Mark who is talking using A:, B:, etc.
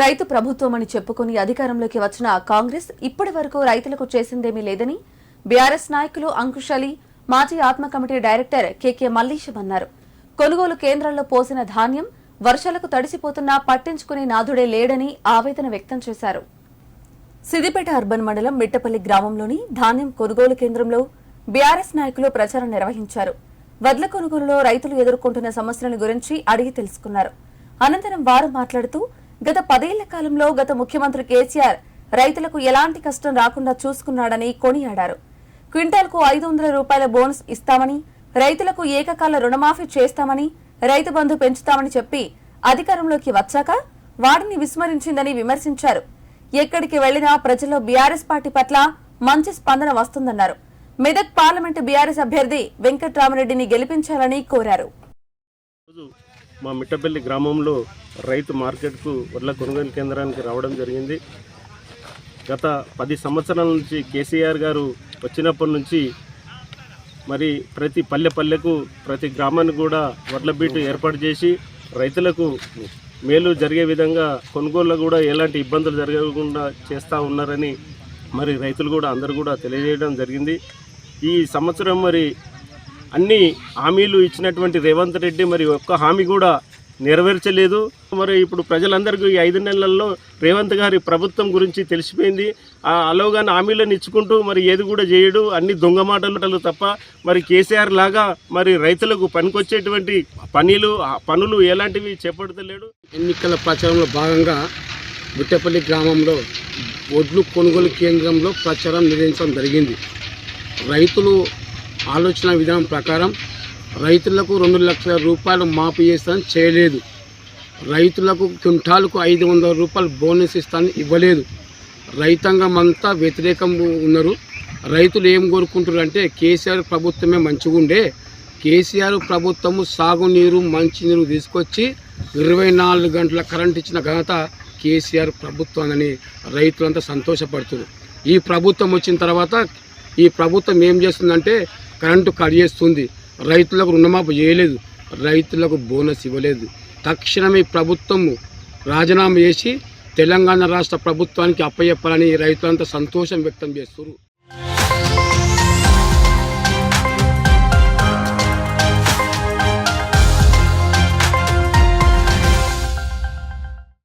A: రైతు ప్రభుత్వం అని చెప్పుకుని అధికారంలోకి వచ్చిన కాంగ్రెస్ ఇప్పటి వరకు రైతులకు చేసిందేమీ లేదని బీఆర్ఎస్ నాయకులు అంకుష్ అలీ మాజీ ఆత్మ కమిటీ డైరెక్టర్ కెకే మల్లీశం అన్నారు. కొనుగోలు కేంద్రాల్లో పోసిన ధాన్యం వర్షాలకు తడిసిపోతున్నా పట్టించుకునే నాథుడే లేడని ఆవేదన వ్యక్తం చేశారు. సిద్దిపేట అర్బన్ మండలం మిట్టపల్లి గ్రామంలోని ధాన్యం కొనుగోలు కేంద్రంలో బీఆర్ఎస్ నాయకులు ప్రచారం నిర్వహించారు. వడ్ల కొనుగోలులో రైతులు ఎదుర్కొంటున్న సమస్యల గురించి అడిగి తెలుసుకున్నారు. అనంతరం వారు మాట్లాడుతూ గత పదేళ్ళ కాలంలో గత ముఖ్యమంత్రి కేసీఆర్ రైతులకు ఎలాంటి కష్టం రాకుండా చూసుకున్నాడని కొనియాడారు. క్వింటాల్కు ఐదు వందల రూపాయల బోనస్ ఇస్తామని రైతులకు ఏకకాల రుణమాఫీ చేస్తామని రైతు బంధు పెంచుతామని చెప్పి అధికారంలోకి వచ్చాక వాటిని విస్మరించిందని విమర్శించారు. ఎక్కడికి వెళ్ళినా ప్రజల్లో బీఆర్ఎస్ పార్టీ పట్ల మంచి స్పందన వస్తుందన్నారు. మెదక్ పార్లమెంటు బీఆర్ఎస్ అభ్యర్థి వెంకట్రామరెడ్డిని గెలిపించాలని కోరారు.
B: మా మిట్టపల్లి గ్రామంలో రైతు మార్కెట్కు వడ్ల కొనుగోలు కేంద్రానికి రావడం జరిగింది. గత పది సంవత్సరాల నుంచి కేసీఆర్ గారు వచ్చినప్పటి నుంచి మరి ప్రతి పల్లె పల్లెకు ప్రతి గ్రామానికి కూడా వడ్ల బీటు ఏర్పాటు చేసి రైతులకు మేలు జరిగే విధంగా కొనుగోళ్ళు కూడా ఎలాంటి ఇబ్బందులు జరగకుండా చేస్తూ ఉన్నారని మరి రైతులు కూడా అందరూ కూడా తెలియజేయడం జరిగింది. ఈ సంవత్సరం మరి అన్ని హామీలు ఇచ్చినటువంటి రేవంత్ రెడ్డి మరి ఒక్క హామీ కూడా నెరవేర్చలేదు. మరి ఇప్పుడు ప్రజలందరికీ ఈ ఐదు నెలల్లో రేవంత్ గారి ప్రభుత్వం గురించి తెలిసిపోయింది. ఆ అలోగాని హామీలను ఇచ్చుకుంటూ మరి ఏది కూడా చేయడు. అన్ని దొంగ మాటలు తప్ప మరి కేసీఆర్ లాగా మరి రైతులకు పనికొచ్చేటువంటి పనులు పనులు ఎలాంటివి చేపడతలేడు.
C: ఎన్నికల ప్రచారంలో భాగంగా బుట్టపల్లి గ్రామంలో ఒడ్లు కొనుగోలు కేంద్రంలో ప్రచారం నిర్వహించడం జరిగింది. రైతులు ఆలోచన విధానం ప్రకారం రైతులకు రెండు లక్షల రూపాయలు మాఫీ చేస్తానని చేయలేదు. రైతులకు క్వింటాలకు ఐదు వందల రూపాయలు బోనస్ ఇస్తానని ఇవ్వలేదు. రైతాంగం అంతా వ్యతిరేకం ఉన్నారు. రైతులు ఏం కోరుకుంటున్నారు అంటే కేసీఆర్ ప్రభుత్వమే మంచిగా ఉండే కేసీఆర్ ప్రభుత్వము సాగునీరు మంచినీరు తీసుకొచ్చి ఇరవై నాలుగు గంటల కరెంట్ ఇచ్చిన ఘనత కేసీఆర్ ప్రభుత్వం అని రైతులంతా సంతోషపడుతున్నారు. ఈ ప్రభుత్వం వచ్చిన తర్వాత ఈ ప్రభుత్వం ఏం చేస్తుందంటే కరెంటు కట్ చేస్తుంది. రైతులకు రుణమాఫీ చేయలేదు. రైతులకు బోనస్ ఇవ్వలేదు. తక్షణమే ప్రభుత్వము రాజీనామా చేసి తెలంగాణ రాష్ట్ర ప్రభుత్వానికి అప్పయ్యప్పాలని రైతులంతా సంతోషం వ్యక్తం చేస్తున్నారు